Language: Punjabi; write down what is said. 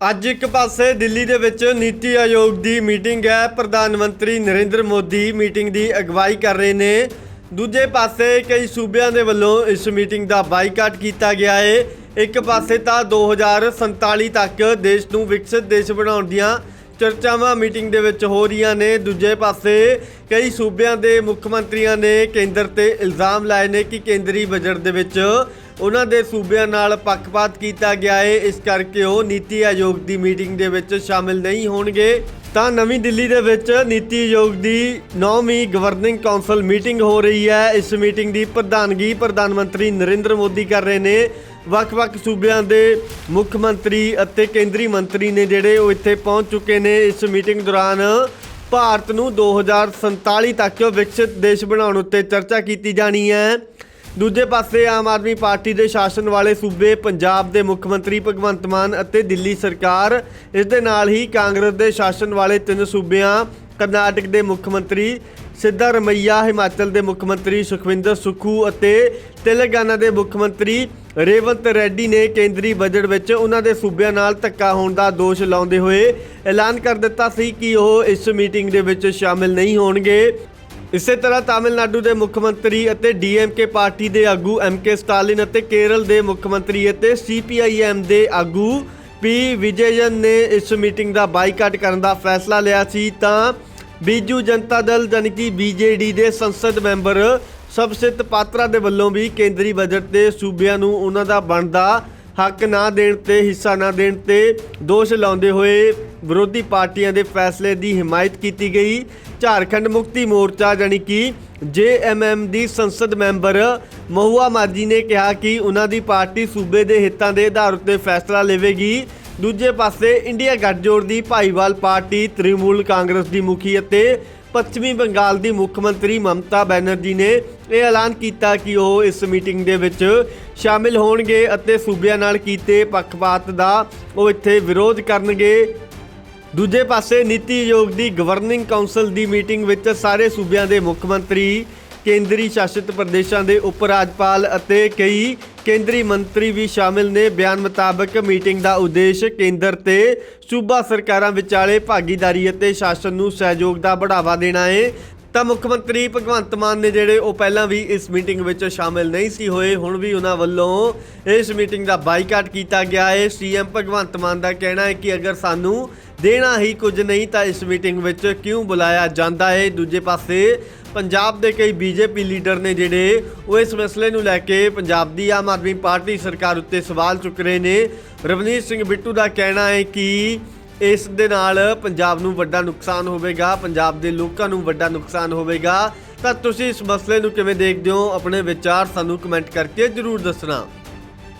ਅੱਜ ਇੱਕ ਪਾਸੇ ਦਿੱਲੀ ਦੇ ਵਿੱਚ ਨੀਤੀ ਆਯੋਗ ਦੀ ਮੀਟਿੰਗ ਹੈ। ਪ੍ਰਧਾਨ ਮੰਤਰੀ ਨਰਿੰਦਰ ਮੋਦੀ ਮੀਟਿੰਗ ਦੀ ਅਗਵਾਈ ਕਰ ਰਹੇ ਨੇ। ਦੂਜੇ ਪਾਸੇ ਕਈ ਸੂਬਿਆਂ ਦੇ ਵੱਲੋਂ ਇਸ ਮੀਟਿੰਗ ਦਾ ਬਾਈਕਾਟ ਕੀਤਾ ਗਿਆ ਹੈ ਇੱਕ ਪਾਸੇ ਤਾਂ 2047 ਤੱਕ ਦੇਸ਼ ਨੂੰ ਵਿਕਸਿਤ ਦੇਸ਼ ਬਣਾਉਣ ਦੀਆਂ ਚਰਚਾਵਾਂ ਮੀਟਿੰਗ ਦੇ ਵਿੱਚ ਹੋ ਰਹੀਆਂ ਨੇ। ਦੂਜੇ ਪਾਸੇ ਕਈ ਸੂਬਿਆਂ ਦੇ ਮੁੱਖ ਮੰਤਰੀਆਂ ਨੇ ਕੇਂਦਰ ਤੇ ਇਲਜ਼ਾਮ ਲਾਏ ਨੇ ਕਿ ਕੇਂਦਰੀ ਬਜਟ ਦੇ ਵਿੱਚ ਉਹਨਾਂ ਦੇ ਸੂਬਿਆਂ ਨਾਲ ਪੱਖਪਾਤ ਕੀਤਾ ਗਿਆ ਹੈ ਇਸ ਕਰਕੇ ਉਹ ਨੀਤੀ ਆਯੋਗ ਦੀ ਮੀਟਿੰਗ ਦੇ ਵਿੱਚ ਸ਼ਾਮਿਲ ਨਹੀਂ ਹੋਣਗੇ। ਤਾਂ ਨਵੀਂ ਦਿੱਲੀ ਦੇ ਵਿੱਚ ਨੀਤੀ ਆਯੋਗ ਦੀ 9ਵੀਂ ਗਵਰਨਿੰਗ ਕਾਉਂਸਲ ਮੀਟਿੰਗ ਹੋ ਰਹੀ ਹੈ। ਇਸ ਮੀਟਿੰਗ ਦੀ ਪ੍ਰਧਾਨਗੀ ਪ੍ਰਧਾਨ ਮੰਤਰੀ ਨਰਿੰਦਰ ਮੋਦੀ ਕਰ ਰਹੇ ਨੇ। ਵੱਖ-ਵੱਖ ਸੂਬਿਆਂ ਦੇ ਮੁੱਖ ਮੰਤਰੀ ਅਤੇ ਕੇਂਦਰੀ ਮੰਤਰੀ ਨੇ ਜਿਹੜੇ ਉਹ ਇੱਥੇ ਪਹੁੰਚ ਚੁੱਕੇ ਨੇ ਇਸ ਮੀਟਿੰਗ ਦੌਰਾਨ। ਭਾਰਤ ਨੂੰ 2047 ਤੱਕ ਵਿਕਸਿਤ ਦੇਸ਼ ਬਣਾਉਣ ਉੱਤੇ ਚਰਚਾ ਕੀਤੀ ਜਾਣੀ ਹੈ। ਦੂਜੇ ਪਾਸੇ ਆਮ ਆਦਮੀ ਪਾਰਟੀ ਦੇ ਸ਼ਾਸਨ ਵਾਲੇ ਸੂਬੇ ਪੰਜਾਬ ਦੇ ਮੁੱਖ ਮੰਤਰੀ ਭਗਵੰਤ ਮਾਨ ਅਤੇ ਦਿੱਲੀ ਸਰਕਾਰ, ਇਸ ਦੇ ਨਾਲ ਹੀ ਕਾਂਗਰਸ ਦੇ ਸ਼ਾਸਨ ਵਾਲੇ ਤਿੰਨ ਸੂਬਿਆਂ, ਕਰਨਾਟਕ ਦੇ ਮੁੱਖ ਮੰਤਰੀ ਸਿੱਧਾ ਰਮਈਆ, ਹਿਮਾਚਲ ਦੇ ਮੁੱਖ ਮੰਤਰੀ ਸੁਖਵਿੰਦਰ ਸੁਖੂ ਅਤੇ ਤੇਲੰਗਾਨਾ ਦੇ ਮੁੱਖ ਮੰਤਰੀ ਰੇਵੰਤ ਰੈਡੀ ਨੇ ਕੇਂਦਰੀ ਬਜਟ ਵਿੱਚ ਉਹਨਾਂ ਦੇ ਸੂਬਿਆਂ ਨਾਲ ਧੱਕਾ ਹੋਣ ਦਾ ਦੋਸ਼ ਲਾਉਂਦੇ ਹੋਏ ਐਲਾਨ ਕਰ ਦਿੱਤਾ ਸੀ ਕਿ ਉਹ ਇਸ ਮੀਟਿੰਗ ਦੇ ਵਿੱਚ ਸ਼ਾਮਿਲ ਨਹੀਂ ਹੋਣਗੇ। ਇਸੇ ਤਰ੍ਹਾਂ ਤਾਮਿਲਨਾਡੂ ਦੇ ਮੁੱਖ ਮੰਤਰੀ ਅਤੇ ਡੀਐਮਕੇ ਪਾਰਟੀ ਦੇ ਆਗੂ ਐਮਕੇ ਸਟਾਲਿਨ ਅਤੇ ਕੇਰਲ ਦੇ ਮੁੱਖ ਮੰਤਰੀ ਅਤੇ ਸੀਪੀਆਈਐਮ ਦੇ ਆਗੂ ਪੀ ਵਿਜੇਜਨ ਨੇ ਇਸ ਮੀਟਿੰਗ ਦਾ ਬਾਈਕਾਟ ਕਰਨ ਦਾ ਫੈਸਲਾ ਲਿਆ ਸੀ ਤਾਂ ਬੀਜੂ ਜਨਤਾ ਦਲ ਜਾਣੀ ਕਿ ਬੀਜੇਡੀ ਦੇ ਸੰਸਦ ਮੈਂਬਰ ਸਬਸਿਤ ਪਾਤਰਾ ਦੇ ਵੱਲੋਂ ਵੀ ਕੇਂਦਰੀ ਬਜਟ ਤੇ ਸੂਬਿਆਂ ਨੂੰ ਉਹਨਾਂ ਦਾ ਬਣਦਾ ਹੱਕ ਨਾ ਦੇਣ ਤੇ ਹਿੱਸਾ ਨਾ ਦੇਣ ਤੇ ਦੋਸ਼ ਲਾਉਂਦੇ ਹੋਏ ਵਿਰੋਧੀ ਪਾਰਟੀਆਂ ਦੇ ਫੈਸਲੇ ਦੀ ਹਮਾਇਤ ਕੀਤੀ ਗਈ। ਝਾਰਖੰਡ ਮੁਕਤੀ ਮੋਰਚਾ ਜਾਣੀ ਕਿ ਜੇਐਮਐਮ ਦੀ ਸੰਸਦ ਮੈਂਬਰ ਮਹੁਆ ਮਾਜੀ ਨੇ ਕਿਹਾ ਕਿ ਉਹਨਾਂ ਦੀ ਪਾਰਟੀ ਸੂਬੇ ਦੇ ਹਿੱਤਾਂ ਦੇ ਆਧਾਰ ਉੱਤੇ ਫੈਸਲਾ ਲਵੇਗੀ। ਦੂਜੇ ਪਾਸੇ ਇੰਡੀਆ ਗੱਠਜੋੜ ਦੀ ਭਾਈਵਾਲ ਪਾਰਟੀ ਤ੍ਰਿਣਮੂਲ ਕਾਂਗਰਸ ਦੀ ਮੁਖੀ ਅਤੇ ਪੱਛਮੀ ਬੰਗਾਲ ਦੀ ਮੁੱਖ ਮੰਤਰੀ ਮਮਤਾ ਬੈਨਰਜੀ ਨੇ ਇਹ ਐਲਾਨ ਕੀਤਾ ਕਿ ਉਹ ਇਸ ਮੀਟਿੰਗ ਦੇ ਵਿੱਚ ਸ਼ਾਮਿਲ ਹੋਣਗੇ ਅਤੇ ਸੂਬਿਆਂ ਨਾਲ ਕੀਤੇ ਪੱਖਪਾਤ ਦਾ ਉਹ ਇੱਥੇ ਵਿਰੋਧ ਕਰਨਗੇ। ਦੂਜੇ ਪਾਸੇ ਨੀਤੀ ਆਯੋਗ ਦੀ ਗਵਰਨਿੰਗ ਕਾਉਂਸਲ ਦੀ ਮੀਟਿੰਗ ਵਿੱਚ ਸਾਰੇ ਸੂਬਿਆਂ ਦੇ ਮੁੱਖ ਮੰਤਰੀ, ਕੇਂਦਰੀ ਸ਼ਾਸਿਤ ਪ੍ਰਦੇਸ਼ਾਂ ਦੇ ਉਪ ਰਾਜਪਾਲ ਅਤੇ ਕਈ ਕੇਂਦਰੀ ਮੰਤਰੀ ਵੀ ਸ਼ਾਮਿਲ ਨੇ। ਬਿਆਨ ਮੁਤਾਬਕ ਮੀਟਿੰਗ ਦਾ ਉਦੇਸ਼ ਕੇਂਦਰ ਤੇ ਸੂਬਾ ਸਰਕਾਰਾਂ ਵਿਚਾਲੇ ਭਾਗੀਦਾਰੀ ਅਤੇ ਸ਼ਾਸਨ ਨੂੰ ਸਹਿਯੋਗ ਦਾ ਬੜਾਵਾ ਦੇਣਾ ਹੈ ਤਾਂ ਮੁੱਖ ਮੰਤਰੀ ਭਗਵੰਤ ਮਾਨ ਨੇ ਜਿਹੜੇ ਉਹ ਪਹਿਲਾਂ ਵੀ ਇਸ ਮੀਟਿੰਗ ਵਿੱਚ ਸ਼ਾਮਿਲ ਨਹੀਂ ਸੀ ਹੋਏ, ਹੁਣ ਵੀ ਉਹਨਾਂ ਵੱਲੋਂ ਇਸ ਮੀਟਿੰਗ ਦਾ ਬਾਈਕਾਟ ਕੀਤਾ ਗਿਆ ਹੈ ਸੀਐਮ ਭਗਵੰਤ ਮਾਨ ਦਾ ਕਹਿਣਾ ਹੈ ਕਿ ਅਗਰ ਸਾਨੂੰ ਦੇਣਾ ਹੀ ਕੁਝ ਨਹੀਂ ਤਾਂ ਇਸ ਮੀਟਿੰਗ ਵਿੱਚ ਕਿਉਂ ਬੁਲਾਇਆ ਜਾਂਦਾ ਹੈ? ਦੂਜੇ ਪਾਸੇ ਪੰਜਾਬ ਦੇ ਕਈ ਬੀਜੇਪੀ ਲੀਡਰ ਨੇ ਜਿਹੜੇ ਉਹ ਇਸ ਮਸਲੇ ਨੂੰ ਲੈ ਕੇ ਪੰਜਾਬ ਦੀ ਆਮ ਆਦਮੀ ਪਾਰਟੀ ਸਰਕਾਰ ਉੱਤੇ ਸਵਾਲ ਚੁੱਕ ਰਹੇ ਨੇ। ਰਵਨੀਤ ਸਿੰਘ ਬਿੱਟੂ ਦਾ ਕਹਿਣਾ ਹੈ ਕਿ ਇਸ ਦੇ ਨਾਲ ਪੰਜਾਬ ਨੂੰ ਵੱਡਾ ਨੁਕਸਾਨ ਹੋਵੇਗਾ, ਪੰਜਾਬ ਦੇ ਲੋਕਾਂ ਨੂੰ ਵੱਡਾ ਨੁਕਸਾਨ ਹੋਵੇਗਾ। ਤਾਂ ਤੁਸੀਂ ਇਸ ਮਸਲੇ ਨੂੰ ਕਿਵੇਂ ਦੇਖਦੇ ਹੋ? ਆਪਣੇ ਵਿਚਾਰ ਸਾਨੂੰ ਕਮੈਂਟ ਕਰਕੇ ਜਰੂਰ ਦੱਸਣਾ।